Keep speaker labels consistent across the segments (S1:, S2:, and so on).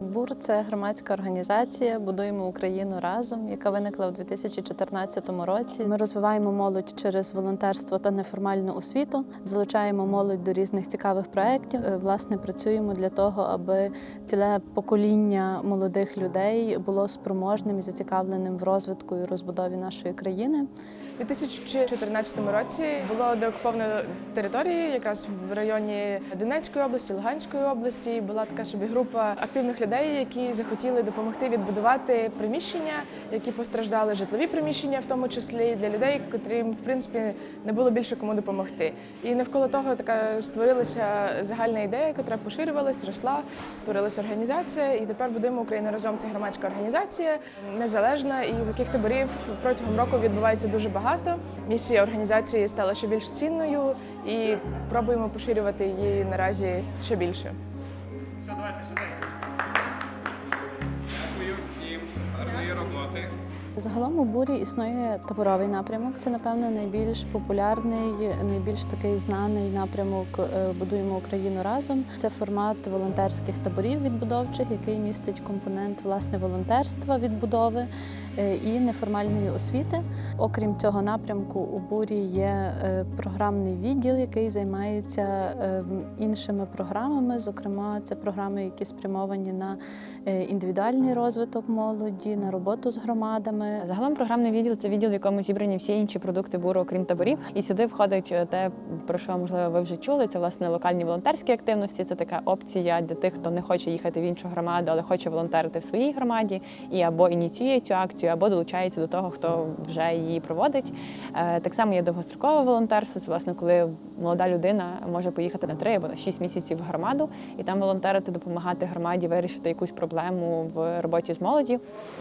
S1: БУР це громадська організація Будуємо Україну разом, яка виникла у 2014 році. Ми розвиваємо молодь через волонтерство та неформальну освіту, залучаємо молодь до різних цікавих проєктів. Е, Власне, працюємо для того, аби ціле покоління молодих людей було спроможним і зацікавленим в розвитку і розбудові нашої країни.
S2: У 2014 році було деокуповано території, якраз в районі Донецької області, Луганської області. Була така собі група активних людей, які захотіли допомогти відбудувати приміщення, які постраждали житлові приміщення, в тому числі для людей, котрим в принципі не було більше кому допомогти. І навколо того така створилася загальна ідея, яка поширювалась, росла, створилася організація, і тепер будуємо Україну разом. Це громадська організація, незалежна, і таких таборів протягом року відбувається дуже багато. Місія організації стала ще більш цінною і пробуємо поширювати її наразі ще більше.
S3: Дякую out?
S1: Загалом у бурі існує таборовий напрямок. Це, напевно, найбільш популярний, найбільш такий знаний напрямок е, Будуємо Україну разом. Це формат волонтерських таборів відбудовчих, який містить компонент власне волонтерства відбудови е, і неформальної освіти. Окрім цього напрямку, у бурі є е, програмний відділ, який займається іншими програмами. Зокрема, це програми, які спрямовані на індивідуальний розвиток молоді, на роботу з громадами.
S4: Загалом програмний відділ це відділ, в якому зібрані всі інші продукти буру, окрім таборів. І сюди входить е, те, про що можливо ви вже чули. Це власне локальні волонтерські активності. Це така опція для тих, хто не хоче їхати в іншу громаду, але хоче волонтерити в своїй громаді і або ініціює цю акцію, або долучається до того, хто вже її проводить. Е, Так само є довгострокове волонтерство. Це власне, коли молода людина може поїхати на три або на шість місяців в громаду і там волонтерити, допомагати громаді вирішити якусь проблему в роботі з молоді.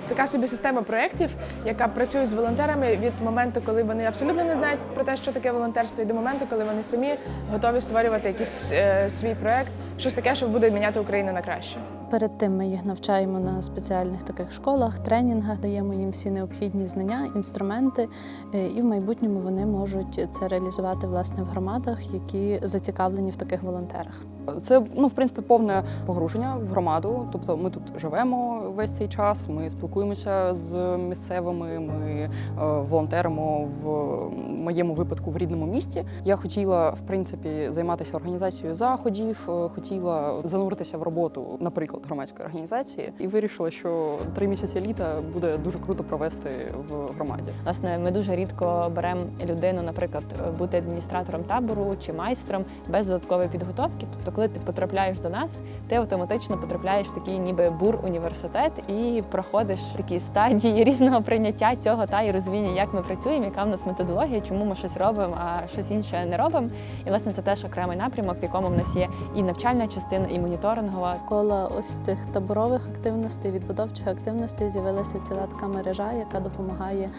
S2: Така собі система проєктів, яка працює з волонтерами від моменту, коли вони абсолютно не знають про те, що таке волонтерство, і до моменту, коли вони самі готові створювати якийсь е, свій проект, щось таке, що буде міняти Україну на краще.
S1: Перед тим ми їх навчаємо на спеціальних таких школах, тренінгах, даємо їм всі необхідні знання, інструменти, е, і в майбутньому вони можуть це реалізувати власне в громадах, які зацікавлені в таких волонтерах.
S5: Це ну в принципі повне погруження в громаду. Тобто ми тут живемо весь цей час. Ми спілкуємося з місцевими. Ми е, волонтеримо в моєму випадку в рідному місті. Я хотіла в принципі займатися організацією заходів, е, хотіла зануритися в роботу, наприклад, громадської організації, і вирішила, що три місяці літа буде дуже круто провести в громаді.
S4: Власне, ми дуже рідко беремо людину, наприклад, бути адміністратором табору чи майстром без додаткової підготовки. Тобто, коли ти потрапляєш до нас, ти автоматично потрапляєш в такий ніби бур університет і проходиш такі стадії різного прийняття цього та і розуміння, як ми працюємо, яка в нас методологія, чому ми щось робимо, а щось інше не робимо. І власне це теж окремий напрямок, в якому в нас є і навчальна частина, і моніторингова.
S1: Навколо ось цих таборових активностей, відбудовчих активностей з'явилася ціла така мережа, яка допомагає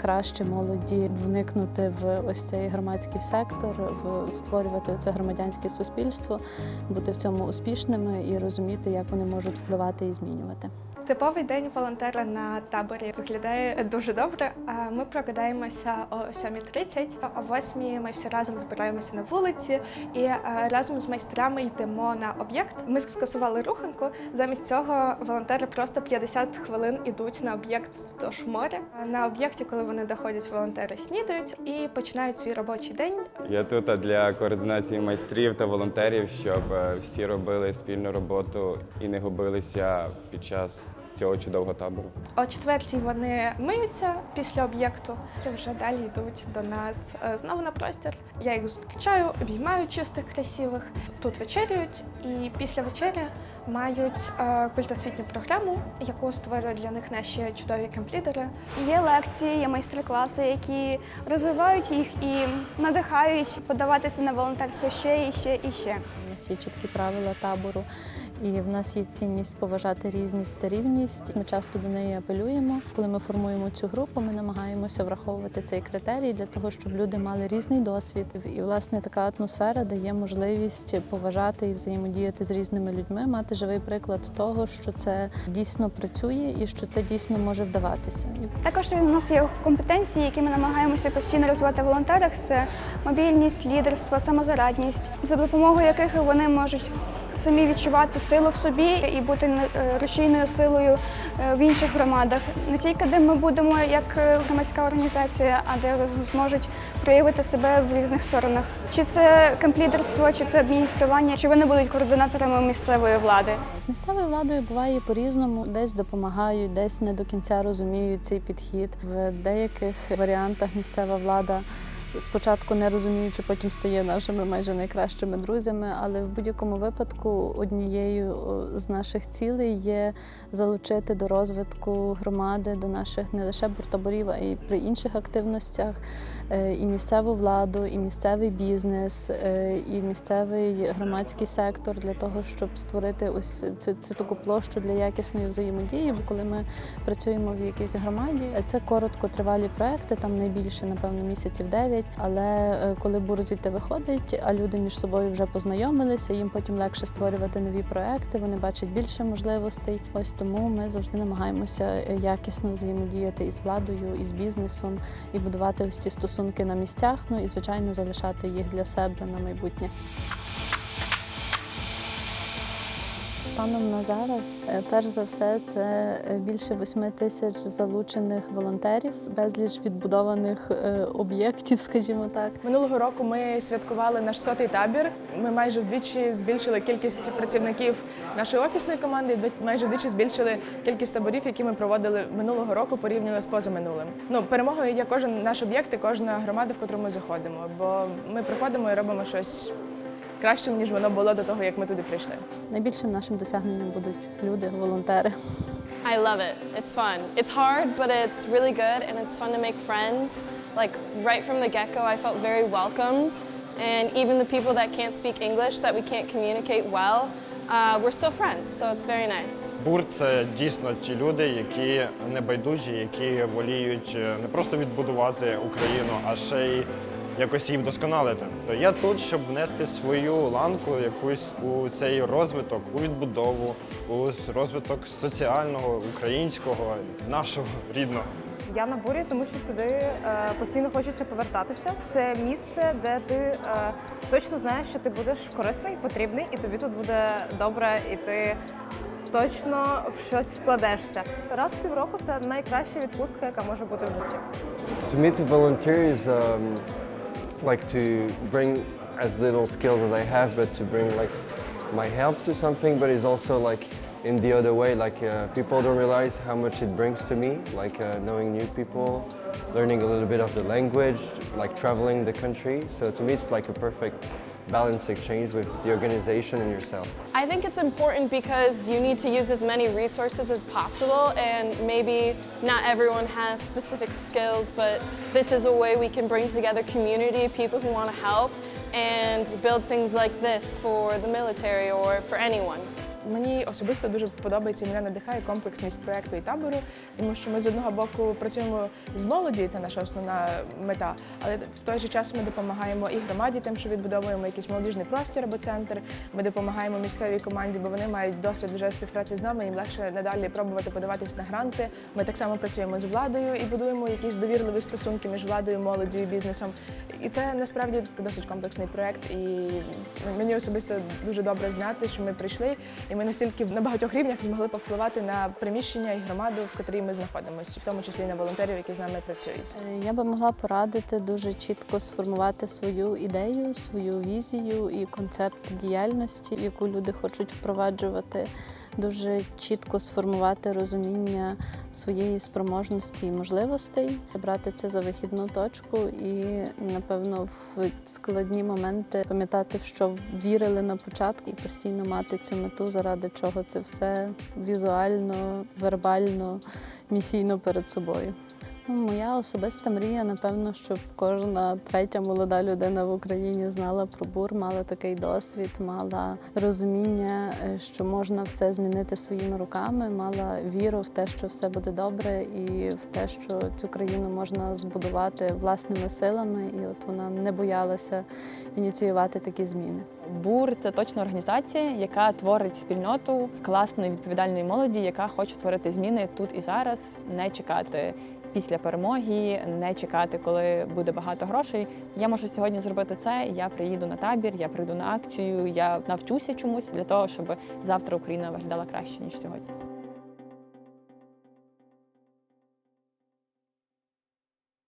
S1: краще молоді вникнути в ось цей громадський сектор, в створювати це громадянське суспільство, бути в цьому успішними і розуміти, як вони можуть впливати і змінювати.
S6: Типовий день волонтера на таборі виглядає дуже добре. Ми прокидаємося о 7.30, о 8 ми всі разом збираємося на вулиці і е, разом з майстрами йдемо на об'єкт. Ми скасували руханку. Замість цього волонтери просто 50 хвилин ідуть на об'єкт вздовж моря. На об'єкті, коли вони доходять, волонтери снідають і починають свій робочий день.
S3: Я тут для координації майстрів та волонтерів, щоб е, всі робили спільну роботу і не губилися під час цього чудового табору.
S6: О четвертій вони миються після об'єкту і вже далі йдуть до нас е, знову на простір. Я їх зустрічаю, обіймаю чистих, красивих. Тут вечерюють, і після вечері мають е, культосвітню програму, яку створюють для них наші чудові кемплідери.
S7: Є лекції, є майстер-класи, які розвивають їх і надихають подаватися на волонтерство ще і ще і ще.
S1: У нас є чіткі правила табору, і в нас є цінність поважати різність та рівність. Ми часто до неї апелюємо. Коли ми формуємо цю групу, ми намагаємося враховувати цей критерій для того, щоб люди мали різний досвід. І власне така атмосфера дає можливість поважати і взаємодіяти з різними людьми, мати живий приклад того, що це дійсно працює і що це дійсно може вдаватися.
S7: Також у нас є компетенції, які ми намагаємося постійно розвивати в волонтерах. Це мобільність, лідерство, самозарадність, за допомогою яких вони можуть самі відчувати силу в собі і бути е, рушійною силою е, в інших громадах. Не тільки де ми будемо як е, громадська організація, а де зможуть проявити себе в різних сторонах. Чи це комплідерство, чи це адміністрування, чи вони будуть координаторами місцевої влади.
S1: З місцевою владою буває по-різному. Десь допомагають, десь не до кінця розуміють цей підхід. В деяких варіантах місцева влада спочатку не розуміючи, потім стає нашими майже найкращими друзями. Але в будь-якому випадку однією з наших цілей є залучити до розвитку громади, до наших не лише буртаборів, а й при інших активностях і місцеву владу, і місцевий бізнес, е, і місцевий громадський сектор для того, щоб створити ось цю, цю таку площу для якісної взаємодії. Бо коли ми працюємо в якійсь громаді, е, це короткотривалі проекти, там найбільше, напевно, місяців 9. Але е, коли бур звідти виходить, а люди між собою вже познайомилися, їм потім легше створювати нові проекти, вони бачать більше можливостей. Ось тому ми завжди намагаємося е, якісно взаємодіяти із владою, із бізнесом і будувати ось ці стосунки на місцях. Ну і звичайно залишати їх для себе на майбутнє. Станом на зараз, е, перш за все, це е, більше восьми тисяч залучених волонтерів, безліч відбудованих е, об'єктів, скажімо так.
S2: Минулого року ми святкували наш сотий табір. Ми майже вдвічі збільшили кількість працівників нашої офісної команди, майже вдвічі збільшили кількість таборів, які ми проводили минулого року порівняно з позаминулим. Ну, перемогою є кожен наш об'єкт і кожна громада, в котру ми заходимо. Бо ми приходимо і робимо щось кращим, ніж воно було до того, як ми туди прийшли.
S1: Найбільшим нашим досягненням будуть люди, волонтери.
S8: I love it. It's fun. It's hard, but it's really good and it's fun to make friends. Like right from the get go, I felt very welcomed. And even the people that can't speak English, that we can't communicate well, uh, we're still friends, so it's very nice.
S9: Бур це дійсно ті люди, які небайдужі, які воліють е, не просто відбудувати Україну, а ще й якось її вдосконалити. То я тут, щоб внести свою ланку якусь у цей розвиток, у відбудову, у розвиток соціального, українського, нашого рідного.
S10: Я на бурі, тому що сюди е, постійно хочеться повертатися. Це місце, де ти е, точно знаєш, що ти будеш корисний, потрібний, і тобі тут буде добре, і ти точно в щось вкладешся. Раз в півроку це найкраща відпустка, яка може бути в житті.
S11: To me, to volunteer is um, like to bring as little skills as I have, but to bring like my help to something. But it's also like in the other way, like uh, people don't realize how much it brings to me, like uh, knowing new people, learning a little bit of the language, like traveling the country. So to me, it's like a perfect balance exchange with the organization and yourself.
S8: I think it's important because you need to use as many resources as possible, and maybe not everyone has specific skills, but this is a way we can bring together community, people who want to help, and build things like this for the military or for anyone.
S2: Мені особисто дуже подобається і мене надихає комплексність проекту і табору, тому що ми з одного боку працюємо з молоді, це наша основна мета, але в той же час ми допомагаємо і громаді, тим, що відбудовуємо якийсь молодіжний простір або центр. Ми допомагаємо місцевій команді, бо вони мають досвід вже співпраці з нами. Їм легше надалі пробувати подаватись на гранти. Ми так само працюємо з владою і будуємо якісь довірливі стосунки між владою, молоддю і бізнесом. І це насправді досить комплексний проект. І мені особисто дуже добре знати, що ми прийшли, і ми настільки на багатьох рівнях змогли повпливати на приміщення і громаду, в котрій ми знаходимося, в тому числі на волонтерів, які з нами працюють.
S1: Е, Я би могла порадити дуже чітко сформувати свою ідею, свою візію і концепт діяльності, яку люди хочуть впроваджувати. Дуже чітко сформувати розуміння своєї спроможності і можливостей, брати це за вихідну точку і, напевно, в складні моменти пам'ятати, в що вірили на початку, і постійно мати цю мету, заради чого це все візуально, вербально, місійно перед собою. Ну, моя особиста мрія, напевно, щоб кожна третя молода людина в Україні знала про бур, мала такий досвід, мала розуміння, е, що можна все змінити своїми руками, мала віру в те, що все буде добре, і в те, що цю країну можна збудувати власними силами, і от вона не боялася ініціювати такі зміни.
S4: Бур це точно організація, яка творить спільноту класної відповідальної молоді, яка хоче творити зміни тут і зараз, не чекати після перемоги, не чекати, коли буде багато грошей. Я можу сьогодні зробити це. Я приїду на табір, я прийду на акцію, я навчуся чомусь для того, щоб завтра Україна виглядала краще ніж сьогодні.